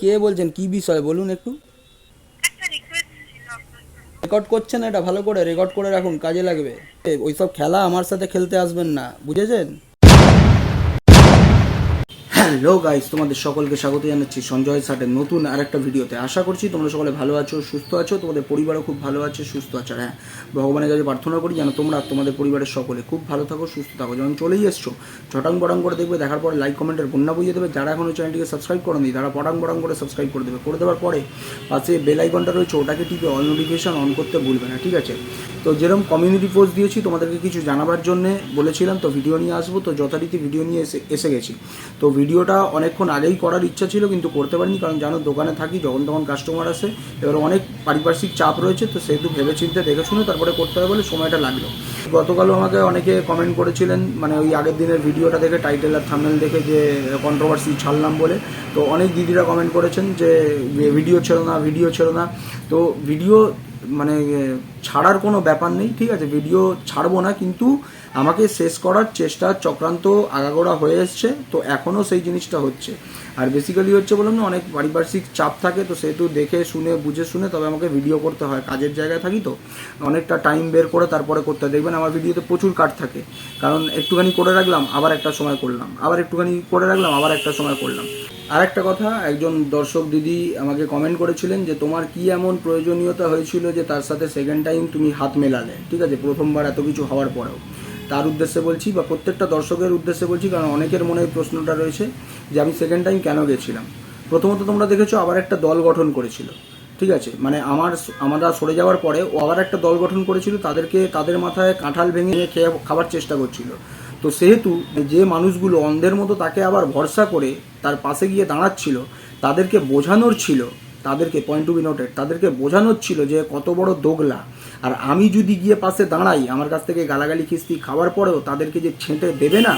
কে বলছেন? কি বিষয়? বলুন একটু। রেকর্ড করছেন এটা? ভালো করে রেকর্ড করে রাখুন কাজে লাগবে। ওইসব খেলা আমার সাথে খেলতে আসবেন না। বুঝেছেন? হ্যালো গাইস, তোমাদের সকলকে স্বাগত জানাচ্ছি সঞ্জয় সাটের নতুন আর একটা ভিডিওতে। আশা করছি তোমরা সকলে ভালো আছো, সুস্থ আছো, তোমাদের পরিবারও খুব ভালো আছে, সুস্থ আছে। হ্যাঁ ভগবানের কাছে প্রার্থনা করি যেন তোমরা তোমাদের পরিবারের সকলে খুব ভালো থাকো, সুস্থ থাকো। যখন চলেই এসছো, ছটাং বটাং করে দেখবে, দেখার পরে লাইক কমেন্টের বন্যা বুঝিয়ে দেবে। যারা এখনও চ্যানেলটিকে সাবস্ক্রাইব করেনি, তারা পটাং বটাং করে সাবস্ক্রাইব করে দেবে। করে দেওয়ার পরে পাশে বেল আইকনটা রয়েছে, ওটাকে টিপে অল নোটিফিকেশন অন করতে ভুলবে না, ঠিক আছে? তো যেরকম কমিউনিটি পোস্ট দিয়েছি, তোমাদেরকে কিছু জানাবার জন্য বলেছিলাম, তো ভিডিও নিয়ে আসব, তো যথারীতি ভিডিও নিয়ে এসে এসে গেছি। তো ভিডিওটা অনেকক্ষণ আগেই করার ইচ্ছা ছিল, কিন্তু করতে পারিনি, কারণ জানো, দোকানে থাকি, যখন তখন কাস্টমার আসে, এবার অনেক পারিপার্শ্বিক চাপ রয়েছে, তো সেহেতু ভেবে চিন্তে দেখে শুনে তারপরে করতে হবে বলে সময়টা লাগল। গতকালও আমাকে অনেকে কমেন্ট করেছিলেন মানে ওই আগের দিনের ভিডিওটা দেখে টাইটেল আর থামনেল দেখে যে কন্ট্রোভার্সি ছাড়লাম বলে। তো অনেক দিদিরা কমেন্ট করেছেন যে ভিডিও ছিল না ভিডিও ছিল না। তো ভিডিও মানে ছাড়ার কোনো ব্যাপার নেই, ঠিক আছে? ভিডিও ছাড়বো না, কিন্তু আমাকে শেষ করার চেষ্টা চক্রান্ত আগাগোড়া হয়ে এসছে, তো এখনও সেই জিনিসটা হচ্ছে। আর বেসিক্যালি হচ্ছে বললাম না, অনেক পারিপার্শ্বিক চাপ থাকে, তো সেহেতু দেখে শুনে, বুঝে শুনে তবে আমাকে ভিডিও করতে হয়, কাজের জায়গায় থাকি তো। অনেকটা টাইম বের করে তারপরে করতে হয়। দেখবেন আমার ভিডিওতে প্রচুর কাট থাকে, কারণ একটুখানি করে রাখলাম, আবার একটা সময় করলাম, আবার একটুখানি করে রাখলাম, আবার একটা সময় করলাম। আর একটা কথা, একজন দর্শক দিদি আমাকে কমেন্ট করেছিলেন যে, তোমার কি এমন প্রয়োজনীয়তা হয়েছিল যে তার সাথে সেকেন্ড টাইম তুমি হাত মেলালে? ঠিক আছে, প্রথমবার এত কিছু হওয়ার পরেও। তার উদ্দেশ্যে বলছি বা প্রত্যেকটা দর্শকের উদ্দেশ্যে বলছি, কারণ অনেকের মনে এই প্রশ্নটা রয়েছে যে, আমি সেকেন্ড টাইম কেন গেছিলাম? প্রথমত তোমরা দেখেছ, আবার একটা দল গঠন করেছিল। ঠিক আছে মানে আমার, আমরা সরে যাওয়ার পরে ও আবার একটা দল গঠন করেছিল, তাদেরকে, তাদের মাথায় কাঁঠাল ভেঙে খেয়ে খাবার চেষ্টা করছিল। তো সেহেতু যে মানুষগুলো অন্ধের মতো তাকে আবার ভরসা করে তার পাশে গিয়ে দাঁড়াচ্ছিল, তাদেরকে বোঝানোর ছিল, তাদেরকে পয়েন্ট টু বি নোটেড তাদেরকে বোঝানোর ছিল যে কত বড় দোগলা। আর আমি যদি গিয়ে পাশে দাঁড়াই, আমার কাছ থেকে গালাগালি খিস্তি খাওয়ার পরেও তাদেরকে যে ছেঁটে দেবে না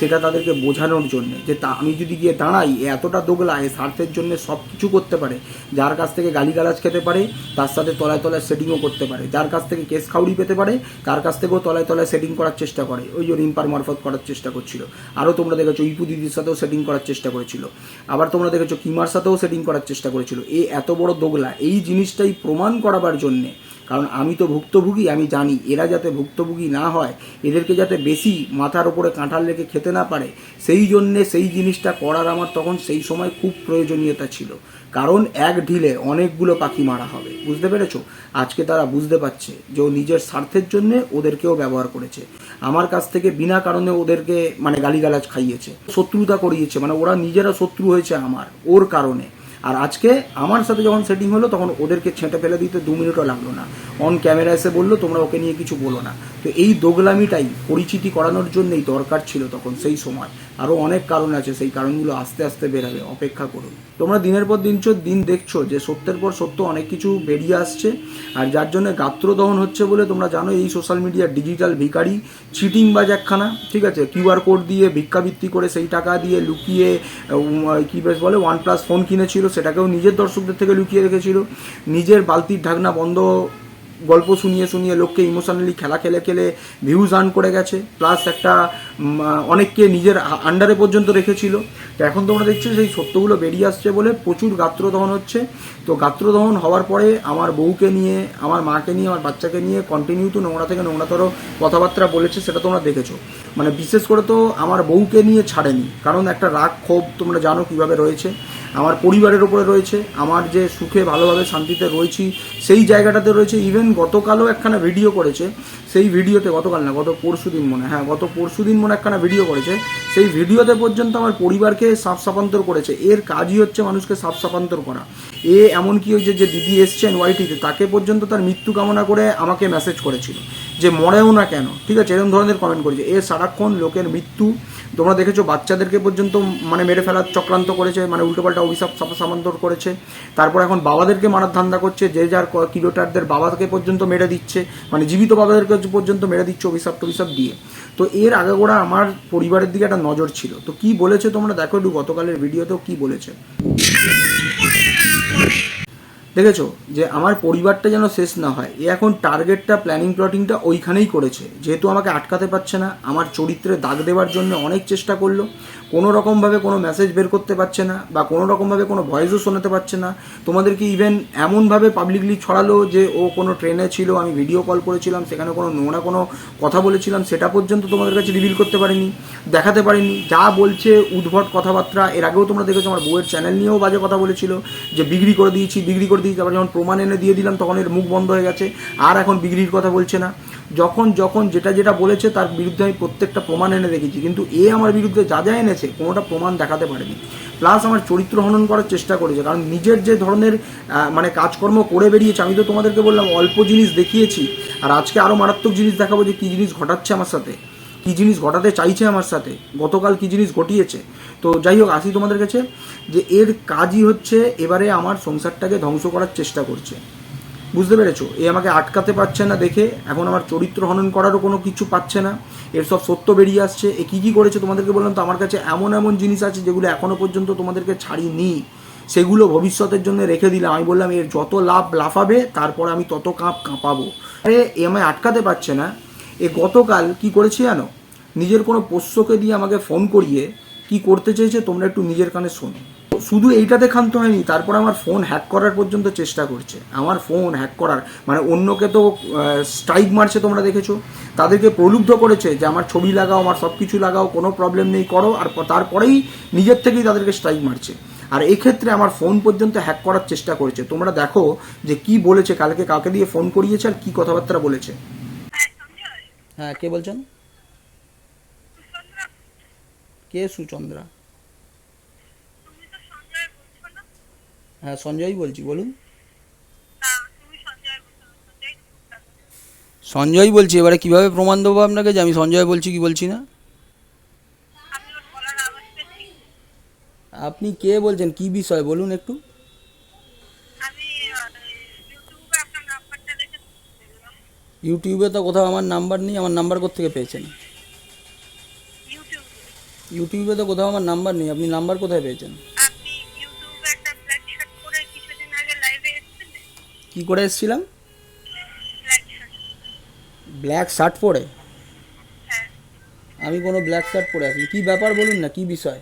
সেটা তাদেরকে বোঝানোর জন্য যে তা আমি যদি গিয়ে দাঁড়াই, এ এতটা দোগলা, এ স্বার্থের জন্য সব কিছু করতে পারে, যার কাছ থেকে গালিগালাজ খেতে পারে, তার সাথে তলায় তলায় সেটিংও করতে পারে, যার কাছ থেকে কেস খাউড়ি পেতে পারে, তার কাছ থেকেও তলায় তলায় সেটিং করার চেষ্টা করে। ওই যে রিম্পার মারফত করার চেষ্টা করছিল। আরও তোমরা দেখেছ, ইপু দিদির সাথেও সেটিং করার চেষ্টা করেছিল। আবার তোমরা দেখেছ, কিমার সাথেও সেটিং করার চেষ্টা করেছিল। এই এত বড় দোগলা, এই জিনিসটাই প্রমাণ করাবার জন্যে কারণ আমি তো ভুক্তভোগী, আমি জানি এরা যাতে ভুক্তভোগী না হয়, এদেরকে যাতে বেশি মাথার ওপরে কাঁঠাল রেখে খেতে না পারে, সেই জন্যে সেই জিনিসটা করার আমার তখন সেই সময় খুব প্রয়োজনীয়তা ছিল। কারণ এক ঢিলে অনেকগুলো পাখি মারা হবে, বুঝতে পেরেছ? আজকে তারা বুঝতে পারছে যে ও নিজের স্বার্থের জন্য ওদেরকেও ব্যবহার করেছে। আমার কাছ থেকে বিনা কারণে ওদেরকে মানে গালিগালাজ খাইয়েছে, শত্রুতা করিয়েছে মানে ওরা নিজেরা শত্রু হয়েছে আমার, ওর কারণে। আর আজকে আমার সাথে যখন সেটিং হলো, তখন ওদেরকে ছেঁটে ফেলে দিতে দু মিনিটও লাগল না। অন ক্যামেরা এসে বলল, তোমরা ওকে নিয়ে কিছু বলো না। তো এই দোগলামিটাই পরিচিতি করানোর জন্যই দরকার ছিল তখন, সেই সময়। আরও অনেক কারণ আছে, সেই কারণগুলো আস্তে আস্তে বেরাবে। অপেক্ষা করুন। তোমরা দিনের পর দিন দিন দেখছ যে সত্যের পর সত্য অনেক কিছু বেরিয়ে আসছে। আর যার জন্য গাত্রদহন হচ্ছে বলে তোমরা জানো এই সোশ্যাল মিডিয়ার ডিজিটাল ভিকারি চিটিং বাজ একখানা, ঠিক আছে? কিউআর কোড দিয়ে ভিক্ষাবৃত্তি করে সেই টাকা দিয়ে লুকিয়ে কি বেশ বলে ওয়ান প্লাস ফোন কিনেছিল সেটাকেও নিজের দর্শকদের থেকে লুকিয়ে রেখেছিল। নিজের বালতির ঢাকনা বন্ধ গল্প শুনিয়ে শুনিয়ে লোককে ইমোশনালি খেলা খেলে খেলে ভিউজ আর্ন করে গেছে। প্লাস একটা অনেককে নিজের আন্ডারে পর্যন্ত রেখেছিল। তো এখন তোমরা দেখছ সেই সত্যগুলো বেরিয়ে আসছে বলে প্রচুর গাত্রদহন হচ্ছে। তো গাত্রদহন হওয়ার পরে আমার বউকে নিয়ে, আমার মাকে নিয়ে, আমার বাচ্চাকে নিয়ে কন্টিনিউ তো নোংরা থেকে নোংরাতর কথাবার্তা বলেছে, সেটা তোমরা দেখেছ। মানে বিশেষ করে তো আমার বউকে নিয়ে ছাড়েনি। কারণ একটা রাগ ক্ষোভ তোমরা জানো কীভাবে রয়েছে। আমার পরিবারের ওপরে রয়েছে। আমার যে সুখে ভালোভাবে শান্তিতে রয়েছি, সেই জায়গাটাতে রয়েছে। ইভেন গতকালও একখানা ভিডিও করেছে। সেই ভিডিওতে গতকাল না, গত পরশু দিন মনে হ্যাঁ। গত পরশু দিন মনে একখানা ভিডিও করেছে। সেই ভিডিওতে পর্যন্ত আমার পরিবারকে সাফ সাপান্তর করেছে। এর কাজই হচ্ছে মানুষকে সাফ সাপান্তর করা। এ এমনকি ওই যে দিদি এসছেন ওয়াইটিতে তাকে পর্যন্ত তার মৃত্যু কামনা করে আমাকে মেসেজ করেছিল যে মরেও না কেন, ঠিক আছে, এরকম ধরনের কমেন্ট করেছে। এ সারাক্ষণ লোকের মৃত্যু, তোমরা দেখেছ বাচ্চাদেরকে পর্যন্ত মানে মেরে ফেলার চক্রান্ত করেছে মানে উল্টোপাল্টা অভিশাপ সামান্তর করেছে। তারপর এখন বাবাদেরকে মারার ধান্দা করছে, যে যার কিলোটারদের বাবাকে পর্যন্ত মেরে দিচ্ছে মানে জীবিত বাবাদেরকে পর্যন্ত মেরে দিচ্ছে অভিশাপ টভিশাপ দিয়ে। তো এর আগাগোড়া আমার পরিবারের দিকে একটা নজর ছিল। তো কি বলেছে তোমরা? দেখো একটু গতকালের ভিডিওতেও কি বলেছে। দেখেছ যে আমার পরিবারটা যেন শেষ না হয়? এ এখন টার্গেটটা প্ল্যানিং প্লটিংটা ওইখানেই করেছে। যেহেতু আমাকে আটকাতে পারছে না, আমার চরিত্রে দাগ দেওয়ার জন্য অনেক চেষ্টা করল। কোনো রকমভাবে কোনো মেসেজ বের করতে পারছে না বা কোনো রকমভাবে কোনো ভয়েসও শোনাতে পারছে না। তোমাদেরকে ইভেন এমনভাবে পাবলিকলি ছড়ালো যে ও কোনো ট্রেনে ছিল, আমি ভিডিও কল করেছিলাম, সেখানে কোনো নোংরা কোনো কথা বলেছিলাম, সেটা পর্যন্ত তোমাদের কাছে রিভিল করতে পারিনি, দেখাতে পারিনি। যা বলছে উদ্ভট কথাবার্তা, এর আগেও তোমরা দেখেছ, আমার বউয়ের চ্যানেল নিয়েও বাজে কথা বলেছিল, যে বিক্রি করে দিয়েছি বিক্রি করে দিয়েছি, তারপর যখন প্রমাণ এনে দিয়ে দিলাম, তখন এর মুখ বন্ধ হয়ে গেছে, আর এখন বিক্রির কথা বলছে না। যখন যখন যেটা যেটা বলেছে তার বিরুদ্ধে আমি প্রত্যেকটা প্রমাণ এনে দেখেছি। কিন্তু এ আমার বিরুদ্ধে যা যা এনেছে, কোনোটা প্রমাণ দেখাতে পারেনি। প্লাস আমার চরিত্র হনন করার চেষ্টা করেছে। কারণ নিজের যে ধরনের মানে কাজকর্ম করে বেরিয়েছে, আমি তো তোমাদেরকে বললাম, অল্প জিনিস দেখিয়েছি। আর আজকে আরও মারাত্মক জিনিস দেখাবো যে কী জিনিস ঘটাচ্ছে আমার সাথে। কী জিনিস ঘটাতে চাইছে আমার সাথে? গতকাল কী জিনিস ঘটিয়েছে? তো যাই হোক, আসি তোমাদের কাছে যে এর কাজই হচ্ছে এবারে আমার সংসারটাকে ধ্বংস করার চেষ্টা করছে। বুঝতে পেরেছ? এ আমাকে আটকাতে পারছে না দেখে, এখন আমার চরিত্র হনন করারও কোনো কিছু পাচ্ছে না। এর সব সত্য বেরিয়ে আসছে। এ কী কী করেছে তোমাদেরকে বললাম তো? আমার কাছে এমন এমন জিনিস আছে যেগুলো এখনও পর্যন্ত তোমাদেরকে ছাড়িনি। সেগুলো ভবিষ্যতের জন্য রেখে দিলাম। আমি বললাম, এর যত লাভ লাফাবে, তারপর আমি তত কাঁপ কাঁপাবো। আরে, এ আমায় আটকাতে পারছে না। এ গতকাল কি করেছে জানো? নিজের কোনো পোষ্যকে দিয়ে আমাকে ফোন করিয়ে কি করতে চেয়েছে তোমরা একটু নিজের কানে শোনো। শুধু এইটাতে ক্ষান্ত হয়নি, তারপর আমার ফোন হ্যাক করার পর্যন্ত চেষ্টা করছে। আমার ফোন হ্যাক করার মানে অন্যকে তো স্ট্রাইক মারছে তোমরা দেখেছ, তাদেরকে প্রলুব্ধ করেছে যে আমার ছবি লাগাও, আমার সব কিছু লাগাও, কোনো প্রবলেম নেই, করো, আর তারপরেই নিজের থেকেই তাদেরকে স্ট্রাইক মারছে। আর এক্ষেত্রে আমার ফোন পর্যন্ত হ্যাক করার চেষ্টা করেছে। তোমরা দেখো যে কি বলেছে, কালকে কাকে দিয়ে ফোন করিয়েছে আর কি কথাবার্তা বলেছে। হ্যাঁ হ্যাঁ কে বলছেন? কে সুচন্দ্রা তুমি তো সঞ্জয় বলছো না হ্যাঁ সঞ্জয়ই বলছি বলুন। সঞ্জয় বলছো সঞ্জয় সঞ্জয় এবারে কীভাবে প্রমাণ দেবো আপনাকে? যে আমি সঞ্জয় বলছি কি বলছি না? আপনি কে বলছেন? কি বিষয়? বলুন একটু। ইউটিউবে তো কোথাও আমার নাম্বার নেই আমার নাম্বার কোথেকে পেয়েছেন? ইউটিউবে তো কোথাও আমার নাম্বার নেই আপনি নাম্বার কোথায় পেয়েছেন? কি করে এসেছিলাম? ব্ল্যাক শার্ট পরে? আমি কোনো ব্ল্যাক শার্ট পরে আসি কি ব্যাপার বলুন না কি বিষয়।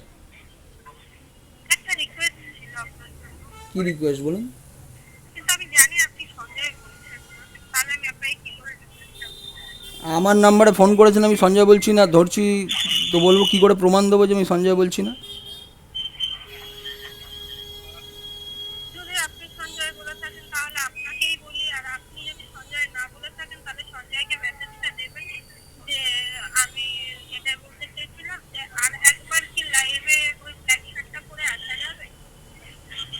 কি রিকোয়েস্ট বলুন? আমার নাম্বারে ফোন করেছেন আমি সঞ্জয় বলছি না ধরছি তো বলব কি করে প্রমাণ দেবো যে আমি সঞ্জয় বলছি না যদি আপনি সঞ্জয় বলে থাকেন তাহলে আপনাকেই বলি আর আপনি যদি সঞ্জয় না বলে থাকেন তাহলে সঞ্জয়কে মেসেজটা দেবেন যে আমি এটা বলতে চেয়েছিলাম যে আর একবার কি লাইভে ওই ব্ল্যাক শার্টটা পরে আসা যাবে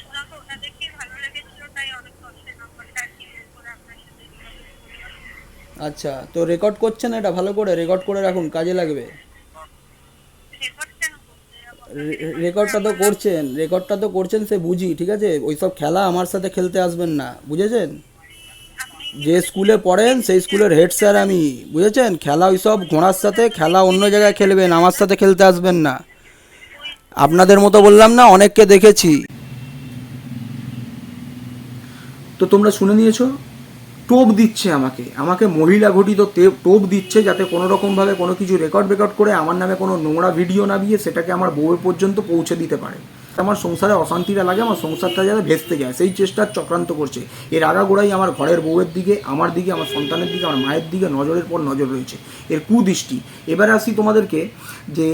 ওনাকে ওটা দেখেই ভালো লেগেছিল তাই অনেক কষ্টের নাম্বারটা আর কি বের করে আপনার সাথে যোগাযোগ করলাম। আচ্ছা তো রেকর্ড করছেন এটা? ভালো করে রেকর্ড করে রাখুন, কাজে লাগবে। রেকর্ডটা তো করছেন রেকর্ডটা তো করছেন সে বুঝি, ঠিক আছে? ওইসব খেলা আমার সাথে খেলতে আসবেন না, বুঝেছেন? যে স্কুলে পড়েন, সেই স্কুলের হেড স্যার আমি, বুঝেছেন? খেলা ওইসব ঘোড়ার সাথে, খেলা অন্য জায়গায় খেলবেন, আমার সাথে খেলতে আসবেন না। আপনাদের মতো বললাম না, অনেককে দেখেছি। তো তোমরা শুনে নিয়েছো? টোপ দিচ্ছে আমাকে। আমাকে মহিলা ঘটিত টোপ দিচ্ছে যাতে কোনো রকমভাবে কোনো কিছু রেকর্ড রেকর্ড করে আমার নামে কোনো নোংরা ভিডিও না দিয়ে সেটাকে আমার বউয়ের পর্যন্ত পৌঁছে দিতে পারে। আমার সংসারে অশান্তিটা লাগে, আমার সংসারটা যাতে ভেস্তে যায়, সেই চেষ্টার চক্রান্ত করছে। এর আগাগোড়াই আমার ঘরের বউয়ের দিকে, আমার দিকে, আমার সন্তানের দিকে, আমার মায়ের দিকে নজরের পর নজর রয়েছে। এর কুদৃষ্টি। এবারে আসি তোমাদেরকে যে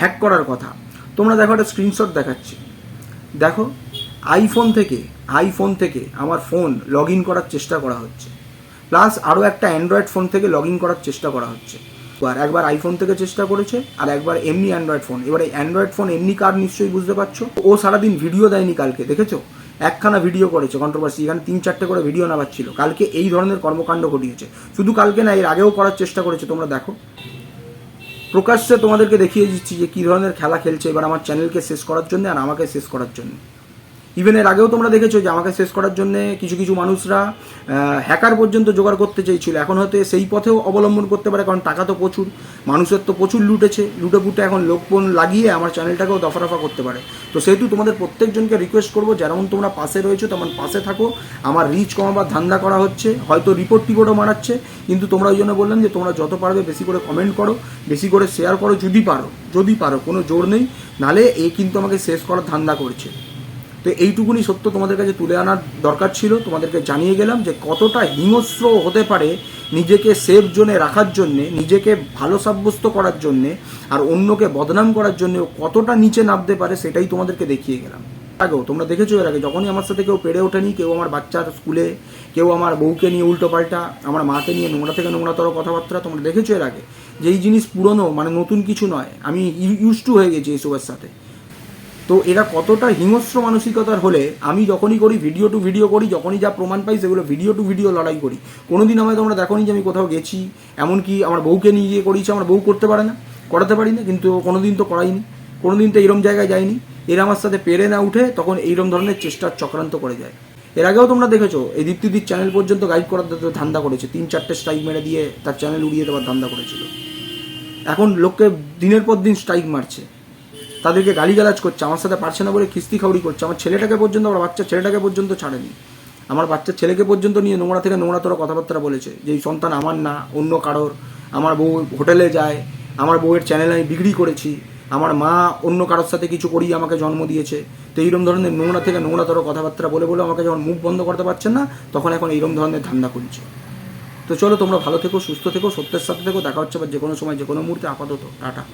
হ্যাক করার কথা। তোমরা দেখো একটা স্ক্রিনশট দেখাচ্ছি। দেখো আইফোন থেকে আইফোন থেকে আমার ফোন লগ ইন করার চেষ্টা করা হচ্ছে। প্লাস আরও একটা অ্যান্ড্রয়েড ফোন থেকে লগ ইন করার চেষ্টা করা হচ্ছে। আর একবার আইফোন থেকে চেষ্টা করেছে, আর একবার এমনি অ্যান্ড্রয়েড ফোন এবারে অ্যান্ড্রয়েড ফোন এমনি কার নিশ্চয়ই বুঝতে পারছ? ও সারাদিন ভিডিও দেয়নি কালকে, দেখেছ? একখানা ভিডিও করেছে কন্ট্রোভার্সি এখানে তিন চারটে করে ভিডিও নামাচ্ছিল কালকে এই ধরনের কর্মকাণ্ড ঘটিয়েছে। শুধু কালকে না, এর আগেও করার চেষ্টা করেছে, তোমরা দেখো। প্রকাশ্যে তোমাদেরকে দেখিয়ে দিচ্ছি যে কী ধরনের খেলা খেলছে, এবার আমার চ্যানেলকে শেষ করার জন্য আর আমাকে শেষ করার জন্য। ইভেন এর আগেও তোমরা দেখেছ যে আমাকে শেষ করার জন্য কিছু কিছু মানুষরা হ্যাকার পর্যন্ত জোগাড় করতে চেয়েছিল। এখন হয়তো সেই পথেও অবলম্বন করতে পারে, কারণ টাকা তো প্রচুর, মানুষের তো প্রচুর লুটেছে লুটে পুটে এখন লোকপন লাগিয়ে আমার চ্যানেলটাকেও দফা দফারফা করতে পারে। তো সেহেতু তোমাদের প্রত্যেকজনকে রিকোয়েস্ট করব, যেমন তোমরা পাশে রয়েছো তেমন পাশে থাকো। আমার রিচ কমাবার ধান্দা করা হচ্ছে, হয়তো রিপোর্ট টিপোর্টও মারাচ্ছে, কিন্তু তোমরা ওই জন্য বললাম যে তোমরা যত পারবে বেশি করে কমেন্ট করো, বেশি করে শেয়ার করো, যদি পারো যদি পারো, কোনো জোর নেই। নালে এ কিন্তু আমাকে শেষ করার ধান্দা করছে। তো এইটুকুনি সত্য তোমাদের কাছে তুলে আনার দরকার ছিল। তোমাদেরকে জানিয়ে গেলাম যে কতটা হিংস্র হতে পারে নিজেকে সেফ জোনে রাখার জন্যে, নিজেকে ভালো সাব্যস্ত করার জন্যে আর অন্যকে বদনাম করার জন্য কতটা নিচে নামতে পারে সেটাই তোমাদেরকে দেখিয়ে গেলাম। আগেও তোমরা দেখেছ এর আগে, যখনই আমার সাথে কেউ পেরে ওঠেনি, কেউ আমার বাচ্চার স্কুলে, কেউ আমার বউকে নিয়ে উল্টো পাল্টা আমার মাকে নিয়ে নোংরা থেকে নোংরাতর কথাবার্তা তোমরা দেখেছ এর আগে, যে এই জিনিস পুরনো মানে নতুন কিছু নয়। আমি ইউজ টু হয়ে গেছি এইসবের সাথে। তো এরা কতটা হিংস্র মানসিকতার হলে আমি যখনই করি ভিডিও টু ভিডিও করি, যখনই যা প্রমাণ পাই সেগুলো ভিডিও টু ভিডিও লড়াই করি। কোনোদিন আমায় তোমরা দেখোনি যে আমি কোথাও গেছি, এমনকি আমার বউকে নিয়ে গিয়ে করিয়েছি, আমার বউ করতে পারে না, করাতে পারি না কিন্তু কোনোদিন তো করাইনি, কোনোদিন তো এরম জায়গায় যায়নি। এরা আমার সাথে পেরে না উঠে তখন এইরম ধরনের চেষ্টার চক্রান্ত করে যায়। এর আগেও তোমরা দেখেছ, এই দীপ্তিদির চ্যানেল পর্যন্ত গাইড করার ধান্দা করেছে, তিন চারটে স্ট্রাইক মেরে দিয়ে তার চ্যানেল উড়িয়ে দেওয়ার ধান্দা করেছিল। এখন লোককে দিনের পর দিন স্ট্রাইক মারছে। তাদেরকে গালিগালাজ করছে, আমার সাথে পারছে না বলে কিস্তি খাউড়ি করছে, আমার ছেলেটাকে পর্যন্ত, আমার বাচ্চা ছেলেটাকে পর্যন্ত ছাড়েনি। আমার বাচ্চা ছেলেকে পর্যন্ত নিয়ে নোংরা থেকে নোংরা তোরা কথাবার্তা বলেছে, যে এই সন্তান আমার না, অন্য কারোর। আমার বউ হোটেলে যায়, আমার বউয়ের চ্যানেল আমি বিক্রি করেছি, আমার মা অন্য কারোর সাথে কিছু করিয়ে আমাকে জন্ম দিয়েছে। তো এইরকম ধরনের নোংরা থেকে নোংরা তোর কথাবার্তা বলে বলে আমাকে যখন মুখ বন্ধ করতে পারছেন না, তখন এখন এইরকম ধরনের ধান্দা করছে। তো চলো তোমরা ভালো থেকো, সুস্থ থেকো, সত্যের সাথে থেকো, দেখা হচ্ছে আবার যে কোনো সময় যে কোনো মুহূর্তে, আপাতত, টাটা।